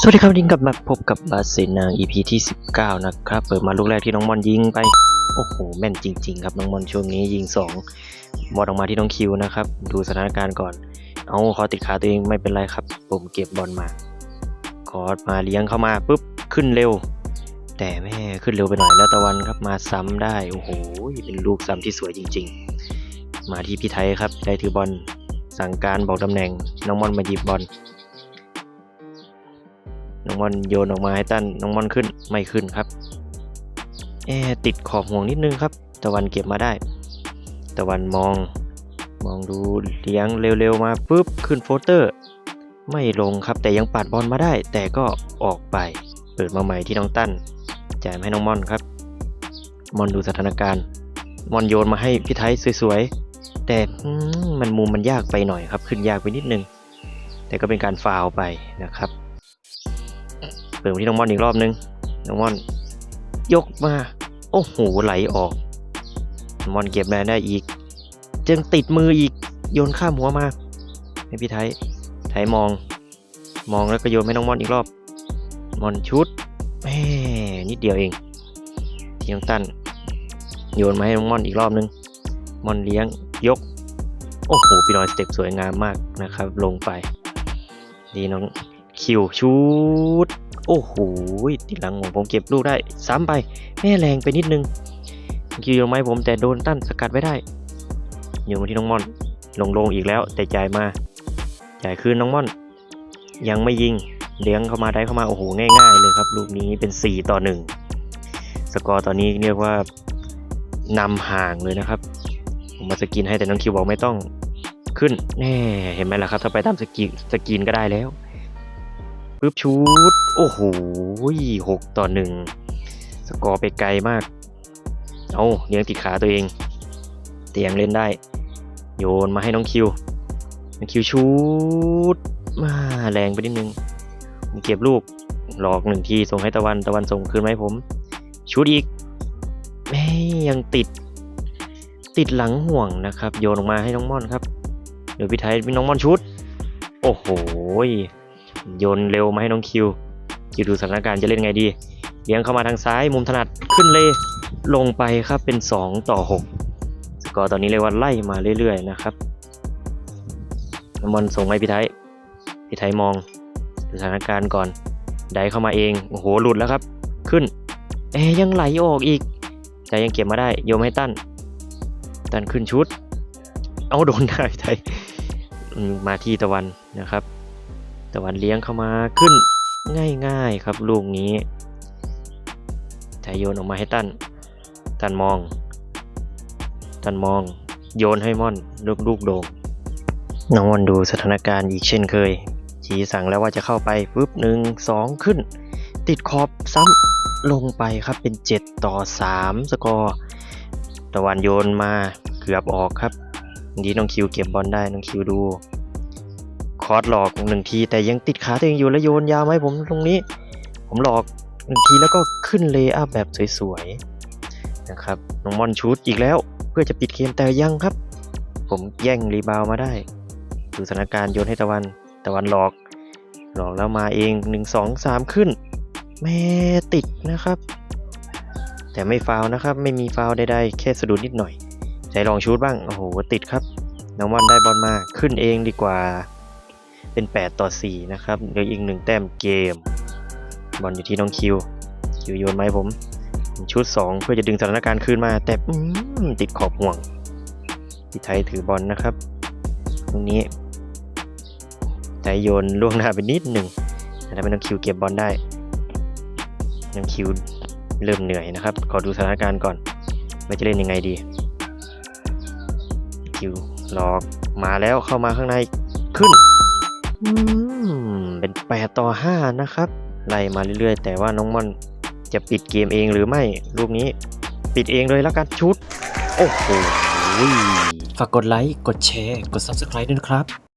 สวัสดีครับวันกลับมาพบกับบาสเซนาง EP ที่ 19 นะครับ เปิดมาลูกแรกที่น้องมอนยิงไป โอ้โห แม่นจริง ๆ ครับ น้องมอนช่วงนี้ยิง2บอลออกมาที่น้องคิวนะครับ ดูสถานการณ์ก่อน เอาขอติดขาตัวเองไม่เป็นไรครับ ผมเก็บบอลมา คอร์สมาเลี้ยงเข้ามาปุ๊บขึ้นเร็ว แต่แม่ขึ้นเร็วไปหน่อยแล้วตะวันครับมาซ้ำได้ โอ้โห เป็นลูกซ้ำที่สวยจริง ๆ มาที่พี่ไทยครับ ได้ถือบอลสั่งการบอกตำแหน่งน้องมอนมาหยิบบอล น้องมอนโยนออกมาให้ตั้นน้องมอนขึ้นไม่ขึ้นครับแอร์ติดขอบห่วงนิดนึงครับ ตะวันเก็บมาได้ ตะวันมอง มองดูเลี้ยงเร็วๆมาปุ๊บขึ้นโฟเตอร์ ไม่ลงครับแต่ยังปัดบอลมาได้ แต่ก็ออกไป เปิดมาใหม่ที่น้องตั้นจ่ายให้น้องมอนครับมอนดูสถานการณ์มอนโยนมาให้พี่ไทยสวยๆ แต่มันมุมมันยากไปหน่อยครับ ขึ้นยากไปนิดนึง แต่ก็เป็นการฟาวไปนะครับ เปิดมาที่น้องมอนอีกรอบนึงน้องมอน ยกมา โอ้โหไหลออกน้องมอนเก็บแมนได้อีก จึงติดมืออีกโยนข้ามหัวมาให้พี่ไทยไทยมอง มองแล้วก็โยนให้น้องมอนอีกรอบมอนชุดแหมนิดเดียวเองทีน้องตั้นโยนมาให้น้องมอนอีกรอบนึงมอนเลี้ยงยก โอ้โหพี่น้อยสเต็ปสวยงามมากนะครับ ลงไปดีน้องคิวชูด โอ้โหติดหลังของผมเก็บลูกได้ซ้ำไป แม่แรงไปนิดนึงคิวโยนไม้ผมแต่โดนตั้นสกัดไว้ได้โยนมาที่น้องม่อน ลงลงอีกแล้ว แต่จ่ายมา จ่ายคืนน้องม่อน ยังไม่ยิงเลี้ยงเข้ามาได้เข้ามาโอ้โหง่ายๆเลยครับ ลูกนี้เป็น 4 ต่อ 1 สกอร์ตอนนี้เรียกว่านำห่างเลยนะครับ ผมมาสกินให้แต่น้องคิวบอกไม่ต้องขึ้นแน่เห็นไหมล่ะครับ ถ้าไปตามสกินสกินก็ได้แล้ว ปึ๊บชูดโอ้โหหกต่อหนึ่งสกอร์ไปไกลมาก เอาเลี้ยงติดขาตัวเอง เตียงเล่นได้ โยนมาให้น้องคิวน้องคิวชูดมาแรงไปนิดนึงเก็บลูกหลอกหนึ่งทีส่งให้ตะวันตะวันส่งคืนมาให้ผมชูดอีกแม่ยังติด ติดหลังห่วงนะครับ โยนออกมาให้น้องม่อนครับ เดี๋ยวพี่ไทยพี่น้องม่อนชุด โอ้โห โยนเร็วมาให้น้องคิว คิวดูสถานการณ์จะเล่นไงดี เลี้ยงเข้ามาทางซ้ายมุมถนัดขึ้นเลยลงไปครับเป็น 2 ต่อ 6 สกอร์ตอนนี้เรียกว่าไล่มาเรื่อยๆนะครับน้ำมันส่งให้พี่ไทย พี่ไทยมองสถานการณ์ก่อน ได้เข้ามาเอง โอ้โห หลุดแล้วครับ ขึ้น เอ๊ยยังไหลออกอีก แต่ยังเก็บมาได้ โยมให้ตั้น ตั้นขึ้นชุด เอาโดนได้ไทย มาที่ตะวันนะครับ ตะวันเลี้ยงเข้ามาขึ้นง่ายๆครับลูกนี้ไทยโยนออกมาให้ตั้นตั้นมองตั้นมอง โยนให้ม่อนลูกลูกโด่งน้องม่อนดูสถานการณ์อีกเช่นเคยชีสั่งแล้วว่าจะเข้าไปปุ๊บหนึ่งสองขึ้น ติดขอบซ้ำลงไปครับเป็น 7 ต่อ 3 สกอร์ตะวันโยนมาเกือบออกครับดีน้องคิวเก็บบอลได้น้องคิวดู อร์สหลอกหนึ่งทีแต่ยังติดขาตัวเองอยู่แล้วโยนยาวมาให้ผมตรงนี้ ผมหลอกหนึ่งทีแล้วก็ขึ้นเลย์อัพแบบสวยๆนะครับน้องมอนชูดอีกแล้ว เพื่อจะปิดเกมแต่ยังครับ ผมแย่งรีบาวมาได้ดูสถานการณ์โยนให้ตะวันตะวันหลอกหลอกแล้วมาเองหนึ่งสองสามขึ้นแม่ติดนะครับ แต่ไม่ฟาวนะครับ ไม่มีฟาวใดๆแค่สะดุดนิดหน่อยใจลองชูดบ้าง โอ้โห ติดครับน้องมอนได้บอลมาขึ้นเองดีกว่า เป็น 8 ต่อ 4 นะครับเหลืออีกหนึ่งแต้มเกม บอลอยู่ที่น้องคิว คิวโยนมาให้ผมผมชุด 2 เพื่อจะดึงสถานการณ์คืนมา แต่ติดขอบห่วงพี่ไทยถือบอลนะครับ ตรงนี้ไทยโยนล่วงหน้าไปนิดหนึ่งแต่ทำให้น้องคิวเก็บบอลได้ น้องคิวเริ่มเหนื่อยนะครับ ขอดูสถานการณ์ก่อนว่าจะเล่นยังไงดี คิวหลอกมาแล้วเข้ามาข้างในขึ้น เป็น8ต่อ5นะครับ ไล่มาเรื่อยๆ แต่ว่าน้องม่อนจะปิดเกมเองหรือไม่ลูกนี้ ปิดเองเลยแล้วกันชุด โอ้โหฝากกดไลค์ กดแชร์ กด Subscribe ด้วยนะครับ